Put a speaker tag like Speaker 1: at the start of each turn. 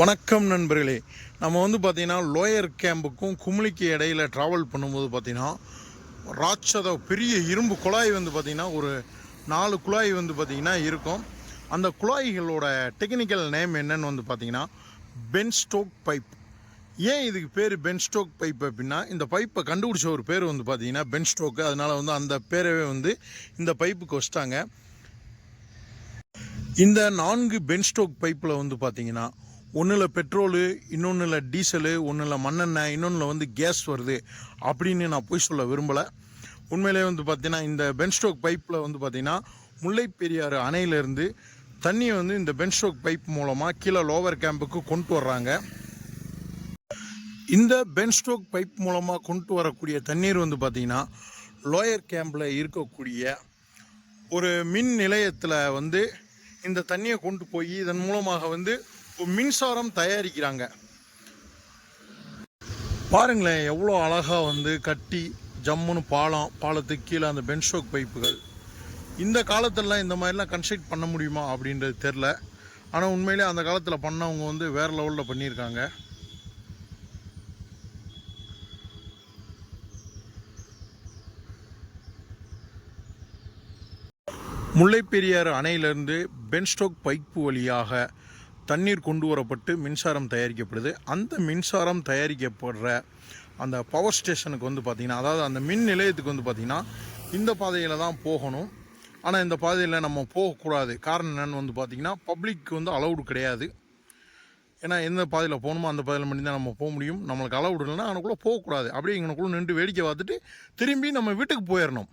Speaker 1: வணக்கம் நண்பர்களே. நம்ம வந்து பார்த்திங்கன்னா லோயர் கேம்புக்கும் குமுளிக்கு இடையில் ட்ராவல் பண்ணும்போது பார்த்திங்கன்னா ராட்சத பெரிய இரும்பு குழாய் வந்து பார்த்திங்கன்னா ஒரு நாலு குழாய் வந்து பார்த்திங்கன்னா இருக்கும். அந்த குழாய்களோட டெக்னிக்கல் நேம் என்னன்னு வந்து பார்த்தீங்கன்னா பென்ஸ்டோக் பைப் ஏன் இதுக்கு பேர் பென்ஸ்டோக் பைப் அப்படின்னா இந்த பைப்பை கண்டுபிடிச்ச ஒரு பேர் வந்து பார்த்தீங்கன்னா பென்ஸ்டோக்கு அதனால் வந்து அந்த பேரவே வந்து இந்த பைப்புக்கு வச்சிட்டாங்க. இந்த நான்கு பென்ஸ்டோக் பைப்பில் வந்து பார்த்திங்கன்னா ஒன்றில் பெட்ரோலு இன்னொன்றில் டீசலு ஒன்றில் மண்ணெண்ணெய் இன்னொன்றில் வந்து கேஸ் வருது அப்படின்னு நான் போய் சொல்ல விரும்பலை. உண்மையிலே வந்து பார்த்தீங்கன்னா இந்த பென்ஸ்டோக் பைப்பில் வந்து பார்த்தீங்கன்னா முல்லை பெரியாறு அணையிலேருந்து தண்ணியை வந்து இந்த பென்ஸ்டோக் பைப் மூலமாக கீழே லோவர் கேம்புக்கு கொண்டு வர்றாங்க. இந்த பென்ஸ்டோக் பைப் மூலமாக கொண்டு வரக்கூடிய தண்ணீர் வந்து பார்த்திங்கன்னா லோயர் கேம்பில் இருக்கக்கூடிய ஒரு மின் நிலையத்தில் வந்து இந்த தண்ணியை கொண்டு போய் இதன் மூலமாக வந்து மின்சாரம் தயாரிக்கிறாங்க. பாருங்களேன் எவ்வளோ அழகாக வந்து கட்டி ஜம்முன்னு பாலம் பாலத்துக்கு கீழே அந்த பென்ஸ்டோக் பைப்புகள். இந்த காலத்திலலாம் இந்த மாதிரிலாம் கன்ஸ்ட்ரக்ட் பண்ண முடியுமா அப்படின்றது தெரில ஆனால் உண்மையிலே அந்த காலத்தில் பண்ணவங்க வந்து வேறு லெவலில் பண்ணியிருக்காங்க. முல்லைப்பெரியாறு அணையிலிருந்து பென்ஸ்டோக் பைப்பு வழியாக தண்ணீர் கொண்டு வரப்பட்டு மின்சாரம் தயாரிக்கப்படுது. அந்த மின்சாரம் தயாரிக்கப்படுற அந்த பவர் ஸ்டேஷனுக்கு வந்து பார்த்திங்கன்னா அதாவது அந்த மின் நிலையத்துக்கு வந்து பார்த்திங்கன்னா இந்த பாதையில் தான் போகணும். ஆனால் இந்த பாதையில் நம்ம போகக்கூடாது. காரணம் என்னன்னு வந்து பார்த்திங்கன்னா பப்ளிக் வந்து அலௌடு கிடையாது. ஏன்னா எந்த பாதையில் போகணுமோ அந்த பாதையில் மட்டும்தான் நம்ம போக முடியும். நம்மளுக்கு அலௌடு இல்லைன்னா அவனுக்குள்ளே போகக்கூடாது. அப்படியே இங்கனுக்குள்ளே நின்று வேடிக்கை பார்த்துட்டு திரும்பி நம்ம வீட்டுக்கு போயிடணும்